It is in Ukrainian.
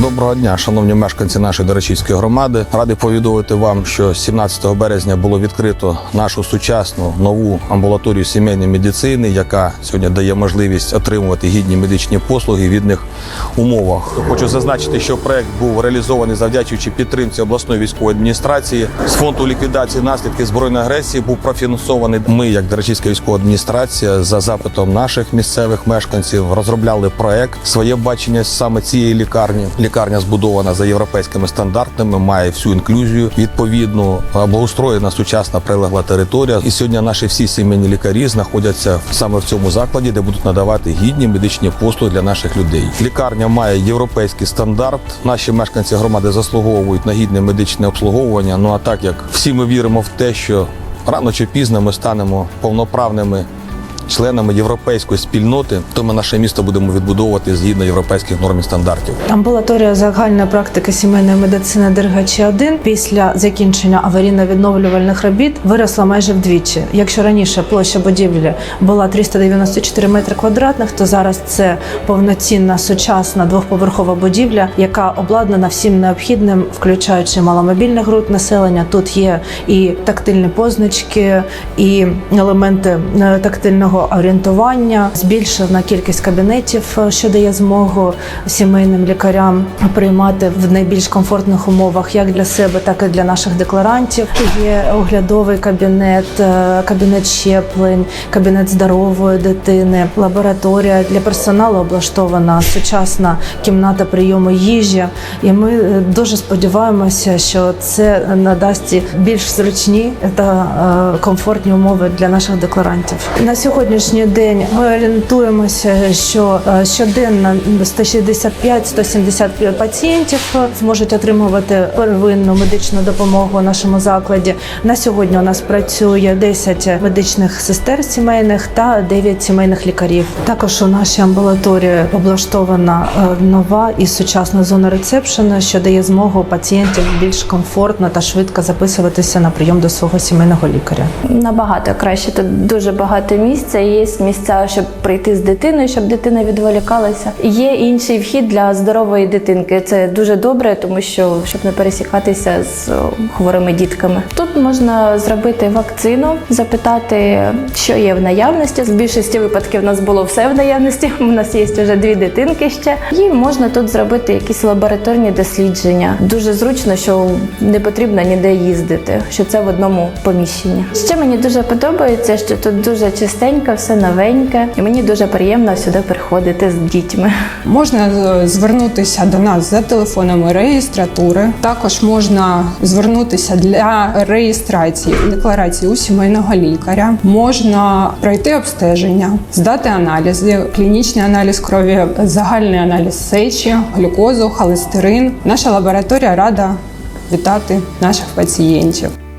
Доброго дня, шановні мешканці нашої Дорочівської громади. Радий повідомити вам, що 17 березня було відкрито нашу сучасну нову амбулаторію сімейної медицини, яка сьогодні дає можливість отримувати гідні медичні послуги в відних умовах. Хочу зазначити, що проект був реалізований завдячуючи підтримці обласної військової адміністрації з фонду ліквідації наслідків збройної агресії. Був профінансований. Ми, як Дорочівська військова адміністрація, за запитом наших місцевих мешканців, розробляли проект своє бачення саме цієї лікарні. Лікарня збудована за європейськими стандартами, має всю інклюзію відповідну, благоустроєна сучасна прилегла територія. І сьогодні наші всі сімейні лікарі знаходяться саме в цьому закладі, де будуть надавати гідні медичні послуги для наших людей. Лікарня має європейський стандарт. Наші мешканці громади заслуговують на гідне медичне обслуговування. Ну а так як всі ми віримо в те, що рано чи пізно ми станемо повноправними членами європейської спільноти, то ми наше місто будемо відбудовувати згідно європейських норм і стандартів. Амбулаторія загальної практики сімейної медицини Дергачі 1 після закінчення аварійно-відновлювальних робіт виросла майже вдвічі. Якщо раніше площа будівлі була 394 метри квадратних, то зараз це повноцінна сучасна двохповерхова будівля, яка обладнана всім необхідним, включаючи маломобільних груп населення. Тут є і тактильні позначки, і елементи е, орієнтування, збільшена кількість кабінетів, е, що дає змогу сімейним лікарям приймати в найбільш комфортних умовах як для себе, так і для наших декларантів. Є оглядовий кабінет, е, кабінет щеплень, кабінет здорової дитини, лабораторія для персоналу облаштована сучасна кімната прийому їжі. І ми е, дуже сподіваємося, що це надасть більш зручні та комфортні умови для наших декларантів. На сьогоднішній день ми орієнтуємося, що е, щоденно 165-170 пацієнтів е, зможуть отримувати первинну медичну допомогу у нашому закладі. На сьогодні у нас працює 10 медичних сестер сімейних та 9 сімейних лікарів. Також у нашій амбулаторії облаштована е, нова і сучасна зона рецепшена, що дає змогу пацієнтів більш комфортно та швидко записуватися на прийом до свого сімейного лікаря. Набагато краще. Тут дуже багато місця. Є місця, щоб прийти з дитиною, щоб дитина відволікалася. Є інший вхід для здорової дитинки. Це дуже добре, тому що щоб не пересікатися з хворими дітками. Тут можна зробити вакцину, запитати, що є в наявності. В більшості випадків у нас було все в наявності. У нас є вже дві дитинки ще. І можна тут зробити якісь лабораторні дослідження. Дуже зручно, що не потрібно ніде їздити, що це в одному поміщенні. Ще мені дуже подобається, що тут дуже чистенько, все новеньке, і мені дуже приємно сюди приходити з дітьми. Можна е, звернутися до нас за телефонами реєстратури. Також можна звернутися для реєстрації декларації у сімейного лікаря. Можна пройти обстеження, здати аналізи, клінічний аналіз крові, загальний аналіз сечі, глюкозу, холестерин. Наша лабораторія рада вітати наших пацієнтів.